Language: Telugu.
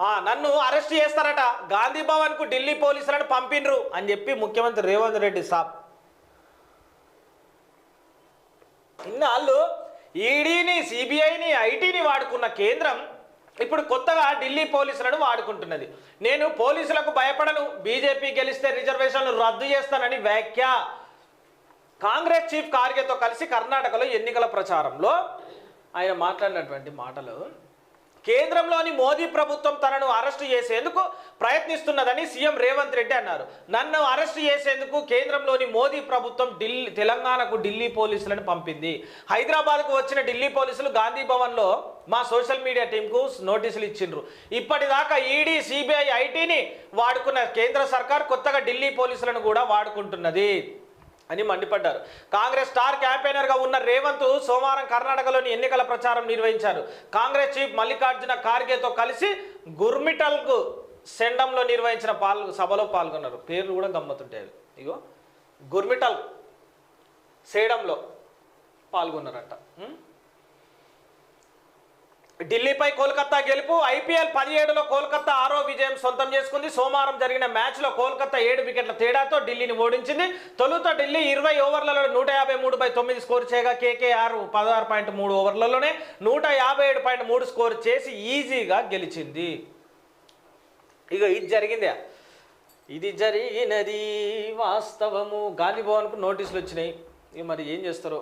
నన్ను అరెస్ట్ చేస్తారట. గాంధీ భవన్కు ఢిల్లీ పోలీసులను పంపిండ్రు అని చెప్పి ముఖ్యమంత్రి రేవంత్ రెడ్డి సాబ్. ఇన్నాళ్ళు ఈడీని సిబిఐని ఐటీని వాడుకున్న కేంద్రం ఇప్పుడు కొత్తగా ఢిల్లీ పోలీసులను వాడుకుంటున్నది. నేను పోలీసులకు భయపడను. బీజేపీ గెలిస్తే రిజర్వేషన్లు రద్దు చేస్తానని వ్యాఖ్య. కాంగ్రెస్ చీఫ్ కార్గేతో కలిసి కర్ణాటకలో ఎన్నికల ప్రచారంలో ఆయన మాట్లాడినటువంటి మాటలు కేంద్రంలోని మోదీ ప్రభుత్వం తనను అరెస్టు చేసేందుకు ప్రయత్నిస్తున్నదని సీఎం రేవంత్ రెడ్డి అన్నారు. నన్ను అరెస్టు చేసేందుకు కేంద్రంలోని మోదీ ప్రభుత్వం ఢిల్లీ తెలంగాణకు ఢిల్లీ పోలీసులను పంపింది. హైదరాబాద్కు వచ్చిన ఢిల్లీ పోలీసులు గాంధీ భవన్లో మా సోషల్ మీడియా టీంకు నోటీసులు ఇచ్చిండ్రు. ఇప్పటిదాకా ఈడీ సిబిఐ ఐటీని వాడుకున్న కేంద్ర సర్కార్ కొత్తగా ఢిల్లీ పోలీసులను కూడా వాడుకుంటున్నది. అని మండిపడ్డారు. కాంగ్రెస్ స్టార్ క్యాంపెయినర్గా ఉన్న రేవంత్ సోమవారం కర్ణాటకలోని ఎన్నికల ప్రచారం నిర్వహించారు. కాంగ్రెస్ చీఫ్ మల్లికార్జున ఖార్గేతో కలిసి గుర్మిటల్కు సెండంలో నిర్వహించిన పాల్ సభలో పాల్గొన్నారు. పేర్లు కూడా గమ్మతుంటాయి ఇగో గుర్మిటల్ సేడంలో పాల్గొన్నారట. ఢిల్లీపై కోల్కతా గెలుపు ఐపీఎల్ పదిహేడులో కోల్కతా ఆరో విజయం సొంతం చేసుకుంది. సోమవారం జరిగిన మ్యాచ్లో కోల్కతా ఏడు వికెట్ల తేడాతో ఢిల్లీని ఓడించింది. తొలుత ఢిల్లీ ఇరవై ఓవర్లలో నూట యాభై మూడు బై తొమ్మిది స్కోర్ చేయగా కేకేఆర్ పదహారు పాయింట్ మూడు ఓవర్లలోనే నూట యాభై ఏడు పాయింట్ మూడు స్కోర్ చేసి ఈజీగా గెలిచింది. ఇక ఇది జరిగిందే. ఇది జరిగినది వాస్తవము. గాంధీభవన్కు నోటీసులు వచ్చినాయి. ఇక మరి ఏం చేస్తారో